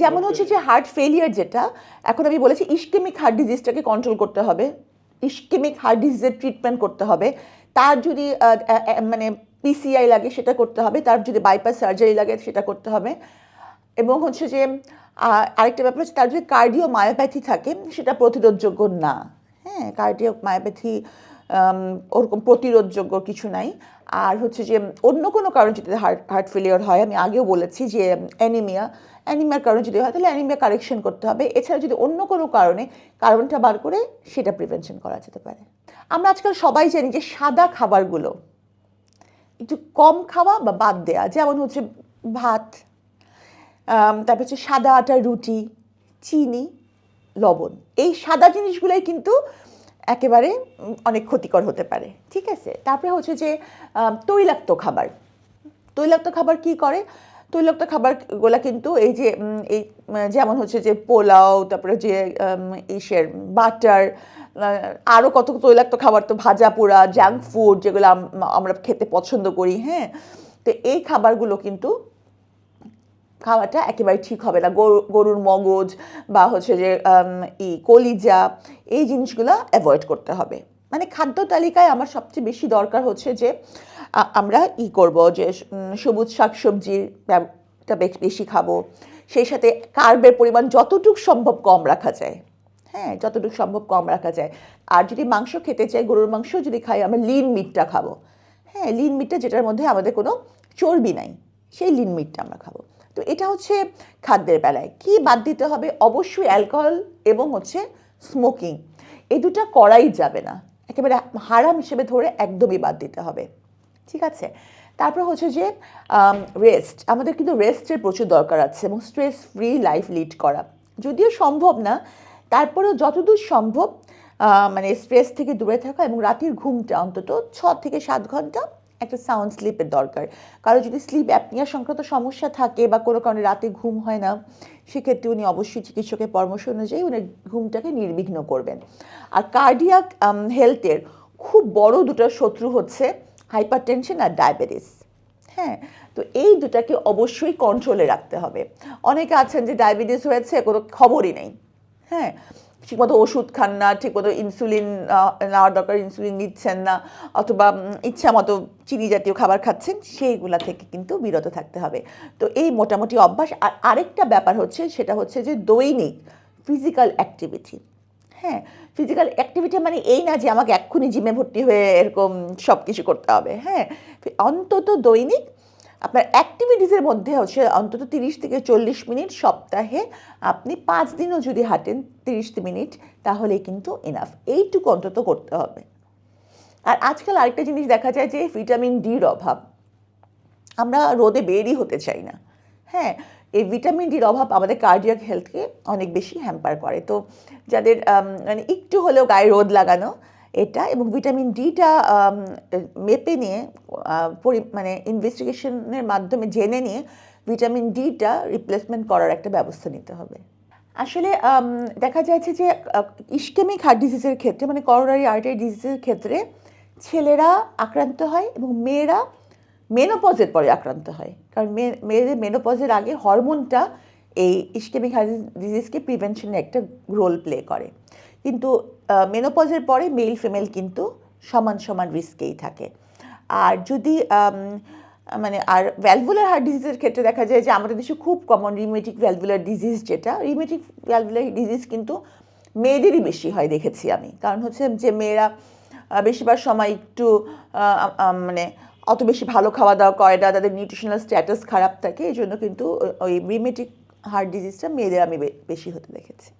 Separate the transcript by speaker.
Speaker 1: যেমন হচ্ছে যে হার্ট ফেলিয়ার যেটা এখন আমি বলেছি ইস্কেমিক হার্ট ডিজিজটাকে কন্ট্রোল করতে হবে ইস্কেমিক হার্ট ডিজিজের ট্রিটমেন্ট করতে হবে তার যদি মানে পিসিআই লাগে সেটা করতে হবে তার যদি বাইপাস সার্জারি লাগে সেটা করতে হবে এবং হচ্ছে যে আরেকটা ব্যাপার হচ্ছে তার যদি কার্ডিও মায়োপ্যাথি থাকে সেটা প্রতিরোধযোগ্য না। হ্যাঁ কার্ডিও মায়োপ্যাথি ওরকম প্রতিরোধযোগ্য কিছু নাই। আর হচ্ছে যে অন্য কোনো কারণে যদি হার্ট হার্ট ফেলিওর হয়, আমি আগেও বলেছি যে অ্যানিমিয়া অ্যানিমিয়ার কারণে যদি হয়, তাহলে অ্যানিমিয়া কারেকশন করতে হবে। এছাড়া যদি অন্য কোনো কারণে কারণটা বার করে, সেটা প্রিভেনশন করা যেতে পারে। আমরা আজকাল সবাই জানি যে সাদা খাবারগুলো একটু কম খাওয়া বা বাদ দেওয়া যেমন হচ্ছে ভাত তারপর হচ্ছে সাদা আটার রুটি, চিনি, লবণ। এই সাদা জিনিসগুলোই কিন্তু একেবারে অনেক ক্ষতিকর হতে পারে। ঠিক আছে? তারপরে হচ্ছে যে তৈলাক্ত খাবার। তৈলাক্ত খাবার কি করে? তৈলাক্ত খাবারগুলো কিন্তু এই যে এই, যেমন হচ্ছে যে, পোলাও, তারপরে যে ইসের বাটার আরও কত তৈলাক্ত খাবার তো ভাজা পোড়া জাঙ্ক ফুড যেগুলো আমরা খেতে পছন্দ করি হ্যাঁ? তো এই খাবারগুলো কিন্তু খাওয়াটা একেবারে ঠিক হবে না। গরু, গরুর মগজ বা হচ্ছে যে ই কলিজা, এই জিনিসগুলো অ্যাভয়েড করতে হবে। মানে খাদ্য তালিকায় আমার সবচেয়ে বেশি দরকার হচ্ছে যে আমরা ই করব যে সবুজ শাকসবজির ব্যবটা বেশি খাব। সেই সাথে কার্বের পরিমাণ যতটুকু সম্ভব কম রাখা যায়। হ্যাঁ যতটুকু সম্ভব কম রাখা যায়। আর যদি মাংস খেতে চাই, গরুর মাংস যদি খাই, আমরা লিন মিটটা খাব। হ্যাঁ লিন মিটটা যেটার মধ্যে আমাদের কোনো চর্বি নাই, সেই লিন মিটটা আমরা খাব। তো এটা হচ্ছে খাদ্যের বেলায়। কি বাদ দিতে হবে? অবশ্যই অ্যালকোহল এবং হচ্ছে স্মোকিং। এই দুটা করাই যাবে না। একেবারে হারাম হিসেবে ধরে একদমই বাদ দিতে হবে। ঠিক আছে? তারপর হচ্ছে যে রেস্ট আমাদের কিন্তু রেস্টের প্রচুর দরকার আছে এবং স্ট্রেস ফ্রি লাইফ লিড করা। যদিও সম্ভব না, তারপরেও যতদূর সম্ভব মানে স্ট্রেস থেকে দূরে থাকা এবং রাতের ঘুমটা অন্তত ছ থেকে সাত ঘণ্টা একটা সাউন্ড স্লিপের দরকার। কারও যদি স্লিপ অ্যাপনিয়া সংক্রান্ত সমস্যা থাকে বা কোনো কারণে রাতে ঘুম হয় না, সেক্ষেত্রে উনি অবশ্যই চিকিৎসকের পরামর্শ অনুযায়ী উনি ঘুমটাকে নির্বিঘ্ন করবেন। আর কার্ডিয়াক হেলথের খুব বড় দুটো শত্রু হচ্ছে হাইপার আর ডায়াবেটিস হ্যাঁ তো এই দুটাকে অবশ্যই কন্ট্রোলে রাখতে হবে। অনেকে আছেন যে ডায়াবেটিস হয়েছে, কোনো খবরই নেই। হ্যাঁ ঠিকমতো ওষুধ খান না, ঠিকমতো ইনসুলিন নেওয়ার দরকার ইনসুলিন নিচ্ছেন না, অথবা ইচ্ছা মতো চিনি জাতীয় খাবার খাচ্ছেন, সেইগুলা থেকে কিন্তু বিরত থাকতে হবে। তো এই মোটামুটি অভ্যাস। আর আরেকটা ব্যাপার হচ্ছে, সেটা হচ্ছে যে দৈনিক ফিজিক্যাল অ্যাক্টিভিটি হ্যাঁ ফিজিক্যাল অ্যাক্টিভিটি মানে এই না যে আমাকে এক্ষুনি জিমে ভর্তি হয়ে এরকম সব কিছু করতে হবে। হ্যাঁ অন্তত দৈনিক আপনার অ্যাক্টিভিটিসের মধ্যে হচ্ছে অন্তত তিরিশ থেকে চল্লিশ মিনিট সপ্তাহে আপনি পাঁচ দিনও যদি হাঁটেন তিরিশ মিনিট, তাহলে কিন্তু এনাফ এইটুকু অন্তত করতে হবে। আর আজকাল আরেকটা জিনিস দেখা যায় যে ভিটামিন ডির অভাব। আমরা রোদে বেরই হতে চাই না। হ্যাঁ এই ভিটামিন ডির অভাব আমাদের কার্ডিয়াক হেলথকে অনেক বেশি হ্যাম্পার করে। তো যাদের মানে একটু হলেও গায়ে রোদ লাগানো এটা এবং ভিটামিন ডিটা মেপে নিয়ে মানে ইনভেস্টিগেশনের মাধ্যমে জেনে নিয়ে ভিটামিন ডিটা রিপ্লেসমেন্ট করার একটা ব্যবস্থা নিতে হবে। আসলে দেখা যাচ্ছে যে ইস্কেমিক হার্ট ডিজিজের ক্ষেত্রে মানে করোনারি আর্টারি ডিজিজের ক্ষেত্রে ছেলেরা আক্রান্ত হয় এবং মেয়েরা মেনোপজের পরে আক্রান্ত হয়। কারণ মেয়ে মেয়েদের মেনোপজের আগে হরমোনটা এই ইস্কেমিক হার্ট ডিজিজকে প্রিভেনশনে একটা রোল প্লে করে। কিন্তু মেনোপজের পরে মেল ফিমেল কিন্তু সমান সমান রিস্কেই থাকে। আর যদি মানে আর ভ্যালভুলার হার্ট ডিজিজের ক্ষেত্রে দেখা যায় যে আমাদের দেশে খুব কমন রিমেটিক ভ্যালভুলার ডিজিজ যেটা রিমেটিক ভ্যালভুলার ডিজিজ কিন্তু মেয়েদেরই বেশি হয় দেখেছি আমি। কারণ হচ্ছে যে মেয়েরা বেশিরভাগ সময় একটু মানে অত বেশি ভালো খাওয়া দাওয়া করে না, তাদের নিউট্রিশনাল স্ট্যাটাস খারাপ থাকে এই জন্য কিন্তু ওই রিমেটিক হার্ট ডিজিজটা মেয়েদের আমি বেশি হতে দেখেছি।